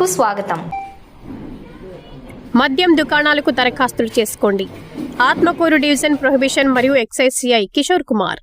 కు స్వాగతం. మద్యం దుకాణాలకు దరఖాస్తులు చేసుకోండి. ఆత్మకూరు డివిజన్ ప్రొహిబిషన్ మరియు excise CI Kishore Kumar.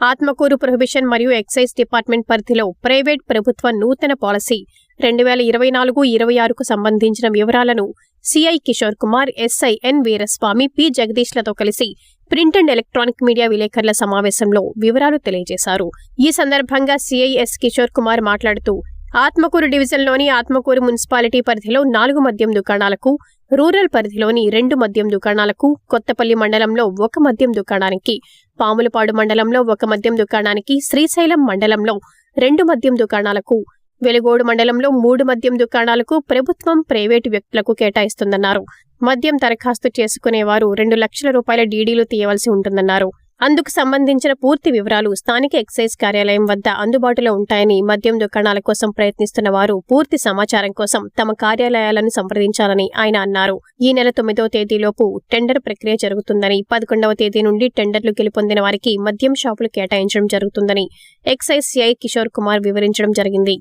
Atmakur prohibition మరియు ఎక్సైజ్ డిపార్ట్మెంట్ పరిధిలో ప్రైవేట్ ప్రభుత్వ నూతన పాలసీ రెండు వేల ఇరవై నాలుగు ఇరవై ఆరుకు సంబంధించిన వివరాలను CI Kishore Kumar SI N Veeraswamy P జగదీష్లతో కలిసి ప్రింట్ అండ్ ఎలక్ట్రానిక్ మీడియా విలేకరుల సమావేశంలో వివరాలు తెలియజేశారు. ఈ సందర్భంగా సిఐ ఎస్ కిషోర్ కుమార్ మాట్లాడుతూ ఆత్మకూరు డివిజన్లోని ఆత్మకూరు మున్సిపాలిటీ పరిధిలో నాలుగు మద్యం దుకాణాలకు రూరల్ పరిధిలోని రెండు మద్యం దుకాణాలకు కొత్తపల్లి మండలంలో ఒక మద్యం దుకాణానికి పాములపాడు మండలంలో ఒక మద్యం దుకాణానికి శ్రీశైలం మండలంలో రెండు మద్యం దుకాణాలకు వెలుగోడు మండలంలో మూడు మద్యం దుకాణాలకు ప్రభుత్వం ప్రైవేటు వ్యక్తులకు కేటాయిస్తుందన్నారు. మద్యం దరఖాస్తు చేసుకునేవారు రెండు లక్షల రూపాయల డీడీలు తీయవలసి ఉంటుందన్నారు. అందుకు సంబంధించిన పూర్తి వివరాలు స్థానిక ఎక్సైజ్ కార్యాలయం వద్ద అందుబాటులో ఉంటాయని మద్యం దుకాణాల కోసం ప్రయత్నిస్తున్న వారు పూర్తి సమాచారం కోసం తమ కార్యాలయాలను సంప్రదించాలని ఆయన అన్నారు. ఈ నెల తొమ్మిదవ తేదీలోపు టెండర్ ప్రక్రియ జరుగుతుందని పదకొండవ తేదీ నుండి టెండర్లు గెలుపొందిన వారికి మద్యం షాపులు కేటాయించడం జరుగుతుందని ఎక్సైజ్ సిఐ కిషోర్ కుమార్ వివరించడం జరిగింది.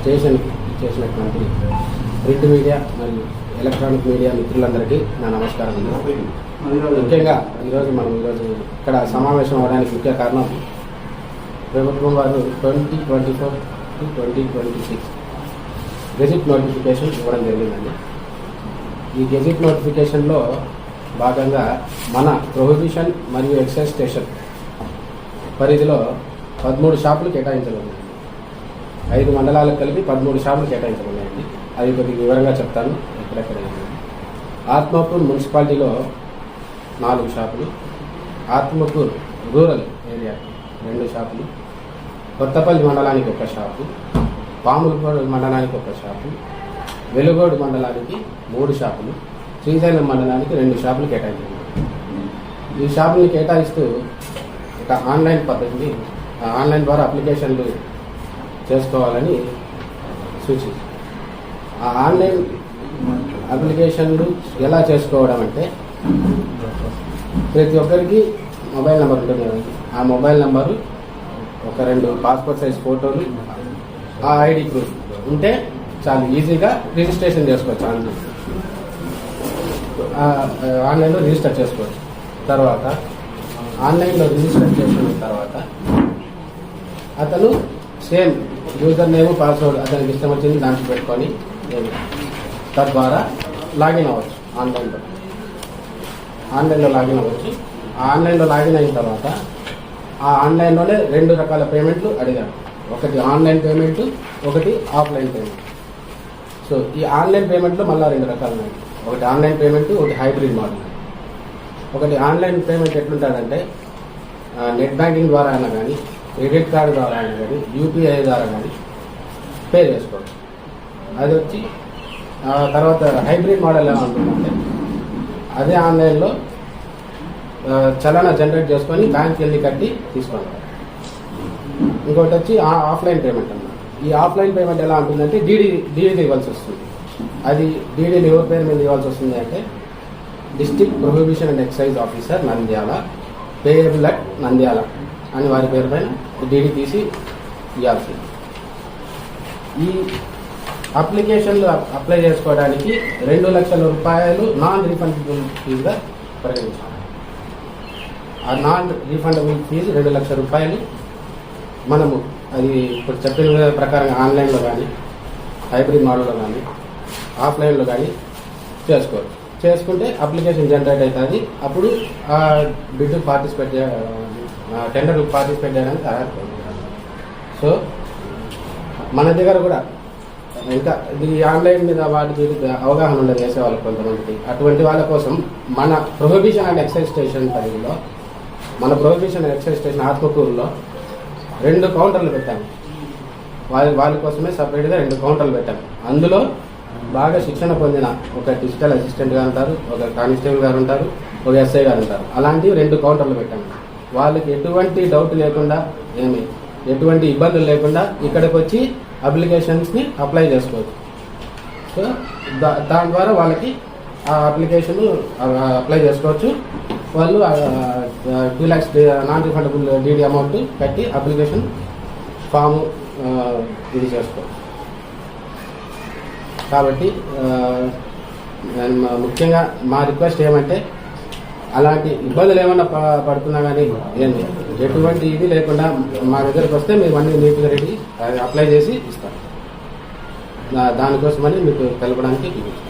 స్టేషన్ చేసినటువంటి ప్రింట్ మీడియా మరియు ఎలక్ట్రానిక్ మీడియా మిత్రులందరికీ నా నమస్కారం ముఖ్యంగా ఈరోజు మనం ఈరోజు ఇక్కడ సమావేశం అవడానికి ముఖ్య కారణం ప్రభుత్వం వారు twenty twenty four to twenty twenty six gazette notification ఇవ్వడం జరిగిందండి. ఈ గెజిట్ నోటిఫికేషన్లో భాగంగా మన ప్రొహిబిషన్ మరియు ఎక్సైజ్ స్టేషన్ పరిధిలో పదమూడు షాపులు కేటాయించబడింది ఐదు మండలాలకు కలిపి పదమూడు షాపులు కేటాయించబడినాయండి అది కొద్దిగా వివరంగా చెప్తాను. ఎక్కడెక్కడ ఏమి. మున్సిపాలిటీలో నాలుగు షాపులు. ఆత్మపూర్ రూరల్ ఏరియా రెండు షాపులు. కొత్తపల్లి మండలానికి ఒక షాపు. పాములపాడు మండలానికి ఒక షాపు. వెలుగోడు మండలానికి మూడు షాపులు. శ్రీశైలం మండలానికి రెండు షాపులు కేటాయించారు ఈ షాపుల్ని కేటాయిస్తూ ఒక ఆన్లైన్ పద్ధతిని ఆన్లైన్ ద్వారా అప్లికేషన్లు చేసుకోవాలని సూచించారు ఆ ఆన్లైన్ అప్లికేషన్లు ఎలా చేసుకోవడం అంటే ప్రతి ఒక్కరికి మొబైల్ నెంబర్ ఉంటుంది కదండి ఆ మొబైల్ నెంబరు ఒక రెండు పాస్పోర్ట్ సైజ్ ఫోటోలు ఆ ఐడి ప్రూఫ్ ఉంటే చాలా ఈజీగా రిజిస్ట్రేషన్ చేసుకోవచ్చు ఆన్లైన్. ఆన్లైన్లో రిజిస్టర్ చేసుకోవచ్చు. తర్వాత ఆన్లైన్లో రిజిస్టర్ చేసుకున్న తర్వాత అతను సేమ్ యూజర్ నేమ్ పాస్వర్డ్ అతనికి ఇష్టం వచ్చింది దాంట్లో పెట్టుకొని తద్వారా లాగిన్ అవ్వచ్చు ఆన్లైన్లో. ఆన్లైన్లో లాగిన్ అవ్వచ్చు. ఆ ఆన్లైన్లో లాగిన్ అయిన తర్వాత ఆ ఆన్లైన్లోనే రెండు రకాల పేమెంట్లు అడిగారు. ఒకటి ఆన్లైన్ పేమెంట్ ఒకటి ఆఫ్లైన్ పేమెంట్. సో ఈ ఆన్లైన్ పేమెంట్లో మళ్ళీ రెండు రకాలు ఉన్నాయి. ఒకటి ఆన్లైన్ పేమెంట్ ఒకటి హైబ్రిడ్ మోడల్. ఒకటి ఆన్లైన్ పేమెంట్ ఎట్లుంటుందంటే నెట్ బ్యాంకింగ్ ద్వారా అయినా కానీ క్రెడిట్ కార్డు ద్వారా అయినా కానీ యూపీఐ ద్వారా కానీ పే చేసుకోవచ్చు. అది వచ్చి తర్వాత హైబ్రిడ్ మోడల్ ఎలా ఉంటుందంటే అదే ఆన్లైన్లో ఆ, చలానా జనరేట్ చేసుకొని బ్యాంక్కి వెళ్ళి కట్టి తీసుకుంటారు ఇంకోటి వచ్చి ఆఫ్లైన్ పేమెంట్ అన్నమాట. ఈ ఆఫ్లైన్ పేమెంట్ ఎలా ఉంటుందంటే డీడీ డీడీ ఇవ్వాల్సి వస్తుంది. అది డీడీని ఎవరి పేరు మీద ఇవ్వాల్సి వస్తుంది అంటే district prohibition and excise officer Nandyal payable Nandyal అని వారి పేరు పైన డీడీ తీసి ఇవ్వాల్సింది. ఈ అప్లికేషన్లు అప్లై చేసుకోవడానికి రెండు లక్షల రూపాయలు నాన్ రీఫండబుల్ ఫీజుగా పరిగణించాలి. ఆ నాన్ రీఫండబుల్ ఫీజు రెండు లక్షల రూపాయలు మనము అది ఇప్పుడు చెప్పిన ప్రకారం ఆన్లైన్లో కానీ హైబ్రిడ్ మోడల్లో కానీ ఆఫ్లైన్లో కానీ చేసుకోవచ్చు. చేసుకుంటే అప్లికేషన్ జనరేట్ అవుతుంది. అప్పుడు ఆ బిడ్ పార్టిసిపేట్ టెండర్ పార్టిసిపేట్ చేయడానికి అర్హత సో మన దగ్గర కూడా ఇంకా ఈ ఆన్లైన్ మీద వాటి మీద అవగాహన ఉండదు చేసే వాళ్ళకి కొంతమందికి. అటువంటి వాళ్ళ కోసం మన ప్రొహిబిషన్ అండ్ ఎక్సైజ్ స్టేషన్ పరిధిలో మన ప్రొహిబిషన్ అండ్ ఎక్సైజ్ స్టేషన్ ఆత్మకూరులో రెండు కౌంటర్లు పెట్టాము. వాళ్ళ వాళ్ళ కోసమే సపరేట్గా రెండు కౌంటర్లు పెట్టాము. అందులో బాగా శిక్షణ పొందిన ఒక డిజిటల్ అసిస్టెంట్ గారు ఉంటారు ఒక కానిస్టేబుల్ గారు ఉంటారు ఒక ఎస్ఐ గారు ఉంటారు. అలాంటివి రెండు కౌంటర్లు పెట్టాము. వాళ్ళకి ఎటువంటి డౌట్ లేకుండా ఏమి ఎటువంటి ఇబ్బందులు లేకుండా ఇక్కడికి వచ్చి అప్లికేషన్స్ని అప్లై చేసుకోవచ్చు. సో దా దాని ద్వారా వాళ్ళకి ఆ అప్లికేషన్ అప్లై చేసుకోవచ్చు. వాళ్ళు two lakhs non refundable DD amount కట్టి అప్లికేషన్ ఫామ్ ఇది చేసుకోవచ్చు. కాబట్టి నేను మా- ముఖ్యంగా మా రిక్వెస్ట్ ఏమంటే అలాంటి ఇబ్బందులు ఏమైనా పడుతున్నా కానీ ఏంది ఎటువంటి ఇది లేకుండా మా దగ్గరకు వస్తే మేము అన్ని నీట్గా రెడీ అప్లై చేసి ఇస్తాం. దానికోసమని మీకు తెలపడానికి చూపిస్తాం